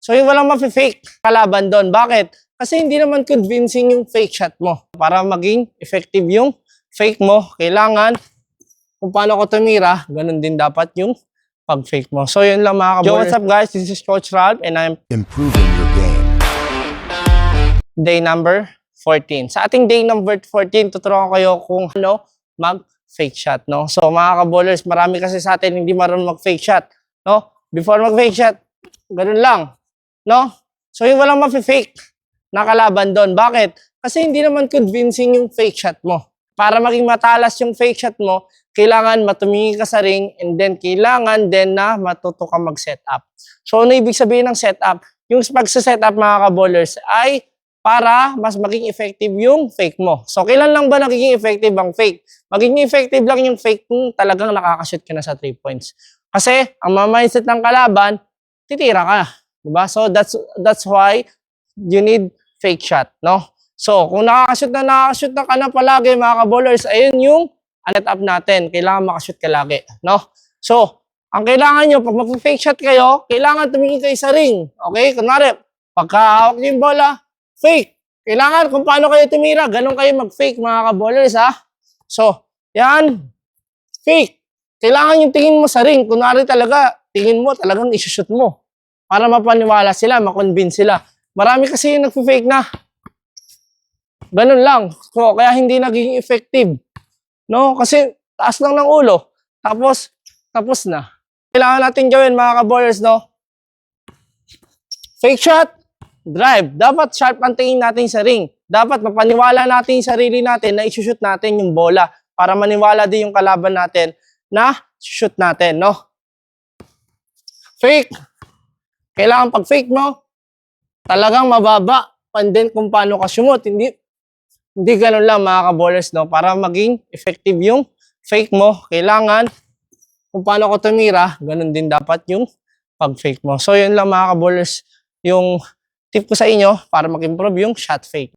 So yung walang mafe-fake kalaban doon. Bakit? Kasi hindi naman convincing yung fake shot mo. Para maging effective yung fake mo, kailangan kung paano ko tumira, ganun din dapat yung pag-fake mo. So yun lang mga kaboy. Yo, what's up guys? This is Coach Ralph and I'm improving your game. day number 14. Sa ating day number 14, tuturuan ko kayo kung ano mag-fake shot, no? So mga kabowlers, marami kasi sa atin hindi marunong mag-fake shot, no? Before mag-fake shot, ganun lang, no? So yung walang mafe-fake na kalaban doon. Bakit? Kasi hindi naman convincing yung fake shot mo. Para maging matalas yung fake shot mo, kailangan matumingin ka sa ring and then kailangan din na matuto ka mag-setup. So ano ibig sabihin ng setup? Yung pagsa-setup mga kabowlers ay para mas maging effective yung fake mo. So, kailan lang ba nagiging effective ang fake? Magiging effective lang yung fake kung talagang nakakashoot ka na sa 3 points. Kasi, ang mindset ng kalaban, titira ka. Diba? So, that's, that's why you need fake shot, no? So, kung nakakashoot na nakakashoot na ka na palagi, mga kabowlers, ayun yung set up natin. Kailangan makashoot ka lagi, no? So, ang kailangan nyo, pag mag-fake shot kayo, kailangan tumingin kayo sa ring. Okay? Kunwari, pagkahawak nyo yung bola, fake. Kailangan kung paano kayo tumira, ganun kayo mag-fake mga kabowlers ha. So, yan. Fake. Kailangan yung tingin mo sa ring. Kunwari talaga, tingin mo talagang isushoot mo. Para mapaniwala sila, makonvince sila. Marami kasi yung nagpo-fake na. Ganun lang. So, kaya hindi naging effective. No? Kasi taas lang ng ulo. Tapos, tapos na. Kailangan natin gawin mga kabowlers, no? Fake shot, drive. Dapat sharp ang tingin natin sa ring. Dapat mapaniwala natin yung sarili natin na isushoot natin yung bola para maniwala din yung kalaban natin na shoot natin, no? Fake. Kailangan pag fake mo, talagang mababa. And then kung paano ka sumot, hindi hindi ganun lang mga kabowlers, no? Para maging effective yung fake mo, kailangan kung paano ko tumira, ganun din dapat yung pag-fake mo. So yun lang mga kabowlers, yung tip ko sa inyo para mag-improve yung shot fake.